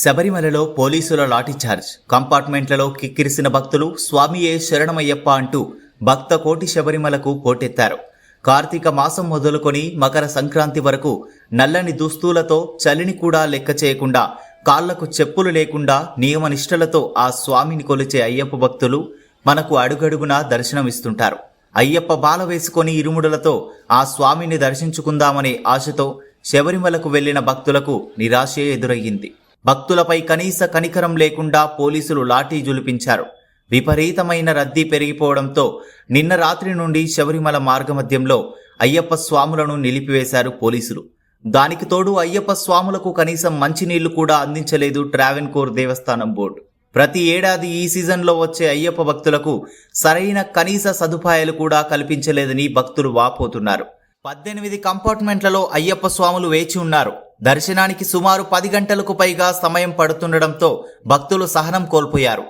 శబరిమలలో పోలీసుల లాఠీచార్జ్ కంపార్ట్మెంట్లలో కిక్కిరిసిన భక్తులు స్వామియే శరణమయ్యప్ప అంటూ భక్త కోటి శబరిమలకు పోటెత్తారు. కార్తీక మాసం మొదలుకొని మకర సంక్రాంతి వరకు నల్లని దుస్తులతో చలిని కూడా లెక్క చేయకుండా కాళ్ళకు చెప్పులు లేకుండా నియమనిష్టలతో ఆ స్వామిని కొలిచే అయ్యప్ప భక్తులు మనకు అడుగడుగునా దర్శనమిస్తుంటారు. అయ్యప్ప బాల వేసుకొని ఇరుముడులతో ఆ స్వామిని దర్శించుకుందామనే ఆశతో శబరిమలకు వెళ్ళిన భక్తులకు నిరాశే ఎదురయ్యింది. భక్తులపై కనీస కనికరం లేకుండా పోలీసులు లాఠీ జులిపించారు. విపరీతమైన రద్దీ పెరిగిపోవడంతో నిన్న రాత్రి నుండి శబరిమల మార్గమధ్యంలో అయ్యప్ప స్వాములను నిలిపివేశారు పోలీసులు. దానికి తోడు అయ్యప్ప స్వాములకు కనీసం మంచినీళ్ళు కూడా అందించలేదు ట్రావెన్కోర్ దేవస్థానం బోర్డు. ప్రతి ఏడాది ఈ సీజన్లో వచ్చే అయ్యప్ప భక్తులకు సరైన కనీస సదుపాయాలు కూడా కల్పించలేదని భక్తులు వాపోతున్నారు. పద్దెనిమిది కంపార్ట్మెంట్లలో అయ్యప్ప స్వాములు వేచి ఉన్నారు. దర్శనానికి సుమారు పది గంటలకు పైగా సమయం పడుతుండడంతో భక్తులు సహనం కోల్పోయారు.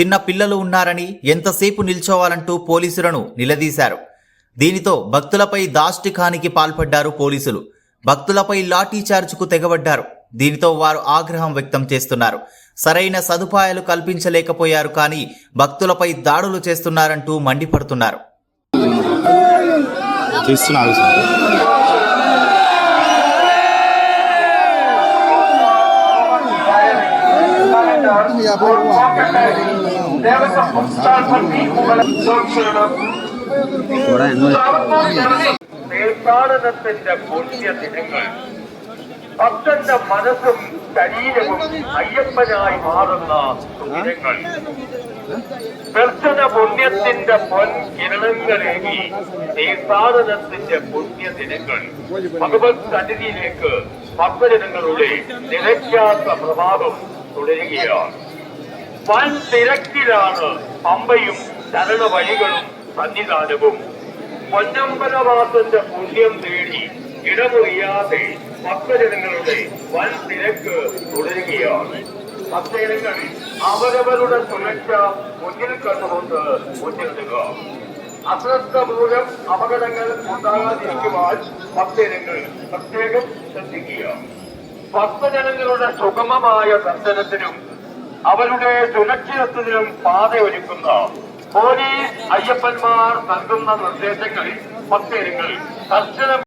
చిన్న పిల్లలు ఉన్నారని ఎంతసేపు నిల్చోవాలంటూ పోలీసులను నిలదీశారు. దీనితో భక్తులపై దాష్టికానికి పాల్పడ్డారు పోలీసులు. భక్తులపై లాఠీ చార్జ్కు తెగబడ్డారు. దీనితో వారు ఆగ్రహం వ్యక్తం చేస్తున్నారు. సరైన సదుపాయాలు కల్పించలేకపోయారు కానీ భక్తులపై దాడులు చేస్తున్నారంటూ మండిపడుతున్నారు. തീർത്ഥാടനത്തിന്റെ പുണ്യദിനങ്ങൾ. ഭക്തന്റെ മനസ്സും ശരീരവും അയ്യപ്പനായി മാറുന്ന ദിനങ്ങൾ. ദർശന പുണ്യത്തിന്റെ പൊൻ കിരണങ്ങളേകി തീർത്ഥാടനത്തിന്റെ പുണ്യദിനങ്ങൾ. ഭഗവത് സന്നിധിയിലേക്ക് ഭക്തജനങ്ങളുടെ നിലയ്ക്കാത്ത പ്രഭാവം തുടരുകയാണ്. വൻ തിരക്കിലാണ് പമ്പയും ചരണ വഴികളും സന്നിധാനവും. പൊന്നമ്പലവാസന്റെ പുണ്യം തേടി ഇടമുറിയാതെ ഭക്തജനങ്ങളുടെ വൻ തിരക്ക് തുടരുകയാണ്. ഭക്തജനങ്ങൾ അവരവരുടെ സുരക്ഷ മുന്നിൽ കണ്ടുകൊണ്ട് മുന്നിടുക അശ്രദ്ധ മൂലം അപകടങ്ങൾ ഉണ്ടാകാതിരിക്കുവാൻ ഭക്തജനങ്ങൾ പ്രത്യേകം ശ്രദ്ധിക്കുക. ഭക്തജനങ്ങളുടെ സുഗമമായ ദർശനത്തിനും അവരുടെ സുരക്ഷിതത്വത്തിനും പാതയൊരുക്കുന്ന പോലീസ് അയ്യപ്പന്മാർ നൽകുന്ന നിർദ്ദേശങ്ങൾ ഭക്തജനങ്ങൾ കർശനം